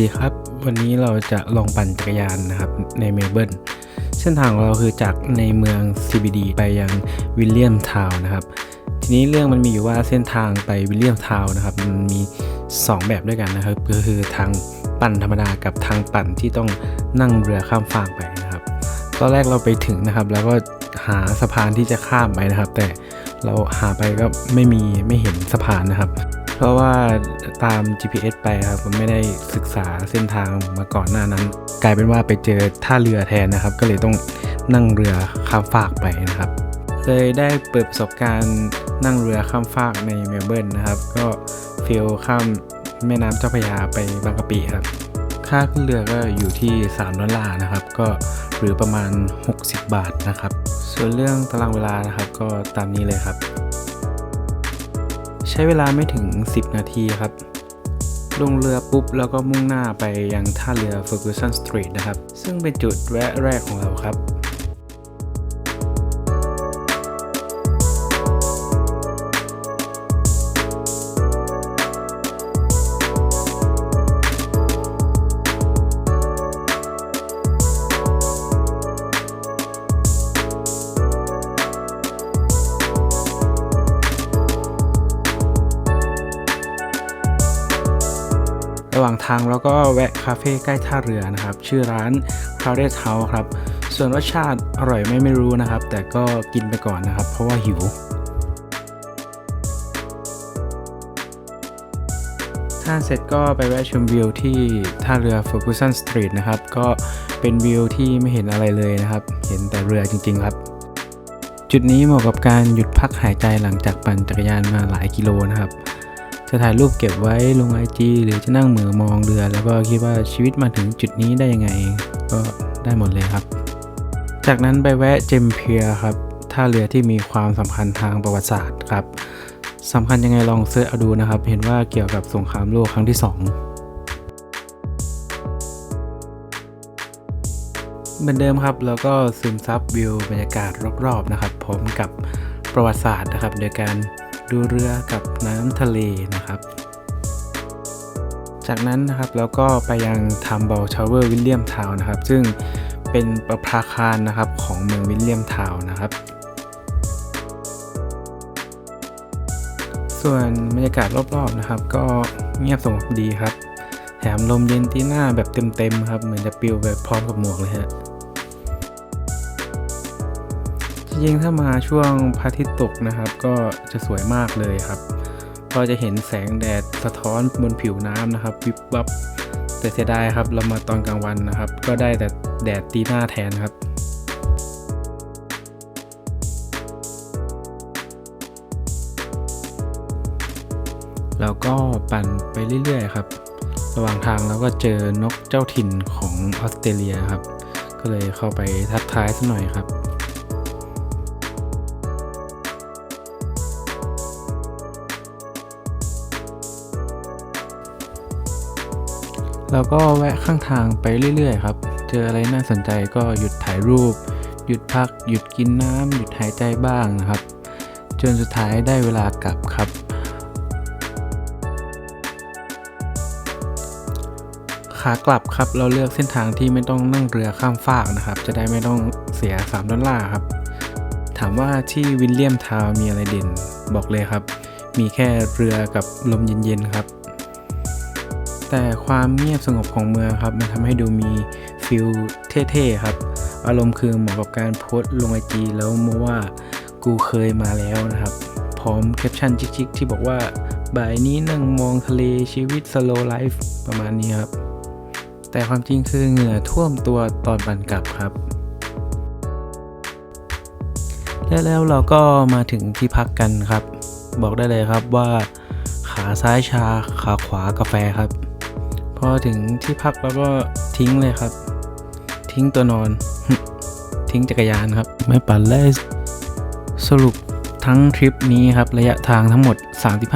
ดีครับ วันนี้เราจะลองปั่นจักรยานนะครับในเมลเบิร์นเส้นทางของเราคือจากในเมือง CBD ไปยังวิลเลียมทาวน์นะครับ ทีนี้เรื่องมันมีอยู่ว่าเส้นทางไปวิลเลียมทาวน์นะครับมันมี 2 แบบด้วยกันนะครับ ก็คือทางปั่นธรรมดากับทางปั่นที่ต้องนั่งเรือข้ามฟากไปนะครับ ตอนแรกเราไปถึงนะครับ แล้วก็หาสะพานที่จะข้ามไปนะครับ แต่เราหาไปก็ไม่มีไม่เห็นสะพานนะครับ เพราะว่าตาม GPS ไปครับผมไม่ได้ศึกษาเส้นทางมาก่อนหน้านั้น กลายเป็นว่าไปเจอท่าเรือแทนนะครับ ก็เลยต้องนั่งเรือข้ามฟากไปนะครับเลยได้เปิดประสบการณ์นั่งเรือข้ามฟากในเมลเบิร์นนะครับ ก็ฟิลข้ามแม่น้ำเจ้าพระยาไปบางกะปิครับ ค่าขึ้นเรือก็อยู่ที่ 3 ดอลลาร์นะครับ ก็หรือประมาณ 60 บาทนะครับ ส่วนเรื่องตารางเวลานะครับก็ตามนี้เลยครับ ใช้เวลาไม่ถึง 10 นาทีครับ ลงเรือปุ๊บแล้วก็มุ่งหน้าไปยังท่าเรือ Ferguson Street นะครับ ซึ่งเป็นจุดแวะแรกของเราครับ ระหว่างทางเราก็แวะคาเฟ่ใกล้ท่าเรือนะครับ ชื่อร้าน Crowded House ครับ ส่วนรสชาติอร่อยไม่ไม่รู้นะครับ แต่ก็กินไปก่อนนะครับ เพราะว่าหิว ท่าเสร็จก็ไปแวะชมวิวที่ท่าเรือ Ferguson Street นะครับ ก็เป็นวิวที่ไม่เห็นอะไรเลยนะครับ เห็นแต่เรือจริง ๆ ครับจุดนี้เหมาะกับการหยุดพักหายใจหลังจากปั่นจักรยานมาหลายกิโลนะครับ จะถ่ายรูปเก็บไว้ลงไอจีหรือจะนั่งเหมือมองเรือ แล้วก็คิดว่าชีวิตมาถึงจุดนี้ได้ยังไง ก็ได้หมดเลยครับ จากนั้นไปแวะเจมเพียร์ครับท่าเรือที่มีความสำคัญทางประวัติศาสตร์ครับสำคัญยังไงลองเสิร์ชเอาดูนะครับ เห็นว่าเกี่ยวกับสงครามโลกครั้งที่ 2เหมือนเดิมครับแล้วก็ซึมซับวิวบรรยากาศรอบๆนะครับพร้อมกับประวัติศาสตร์นะครับ โดยการ ดูเรือกับน้ำทะเลนะครับ จากนั้นนะครับเราก็ไปยังทัมเบลชาวเวอร์วิลเลียมทาวนะครับ ซึ่งเป็นประภาคารนะครับของเมืองวิลเลียมทาวนะครับ ส่วนบรรยากาศรอบๆนะครับ ก็เงียบสงบดีครับ แถมลมเย็นที่หน้าแบบเต็มๆครับ เหมือนจะปลิวแบบพร้อมกับหมวกเลยฮะ จริงๆถ้ามาช่วงพระอาทิตย์ตกนะครับ ก็จะสวยมากเลยครับ ก็จะเห็นแสงแดดสะท้อนบนผิวน้ำนะครับ วิบวับแต่เสียดายครับ เรามาตอนกลางวันนะครับ ก็ได้แต่แดดตีหน้าแทนครับแล้วก็ปั่นไปเรื่อยๆครับ ระหว่างทางเราก็เจอนกเจ้าถิ่นของออสเตรเลียครับ ก็เลยเข้าไปทักทายสักหน่อยครับ แล้วก็แวะข้างทางไปเรื่อยๆครับ เจออะไรน่าสนใจก็หยุดถ่ายรูป หยุดพัก หยุดกินน้ำ หยุดหายใจบ้างนะครับ จนสุดท้ายได้เวลากลับครับ ขากลับครับเราเลือกเส้นทางที่ไม่ต้องนั่งเรือข้ามฟากนะครับ จะได้ไม่ต้องเสีย 3 ดอลลาร์ครับ ถามว่าที่วิลเลียมทาวมีอะไรเด่น บอกเลยครับ มีแค่เรือกับลมเย็นๆครับ แต่ความเงียบสงบของเมืองครับมันทำให้ดูมีฟิลเท่ๆครับ อารมณ์คือเหมาะกับการโพสต์ลงไอจีแล้วมว่ากูเคยมาแล้วนะครับ พร้อมแคปชั่นชิคๆที่บอกว่า บ่ายนี้นั่งมองทะเลชีวิต slow life ประมาณนี้ครับ แต่ความจริงคือเหงื่อท่วมตัวตอนบันกลับครับและแล้วเราก็มาถึงที่พักกันครับ บอกได้เลยครับว่าขาซ้ายชาขาขวากาแฟครับ พอถึงที่พักเราก็ทิ้งเลยครับ ทิ้งตัวนอน ทิ้งจักรยานครับ ไม่ปั่นเลยสรุปทั้งทริปนี้ครับ ระยะทางทั้งหมด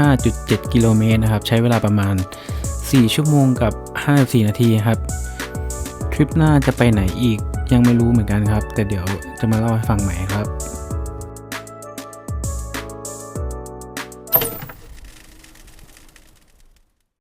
35.7 กิโลเมตรนะครับ ใช้เวลาประมาณ 4 ชั่วโมงกับ 54 นาทีครับ ทริปหน้าจะไปไหนอีกยังไม่รู้เหมือนกันครับ แต่เดี๋ยวจะมาเล่าให้ฟังใหม่ครับ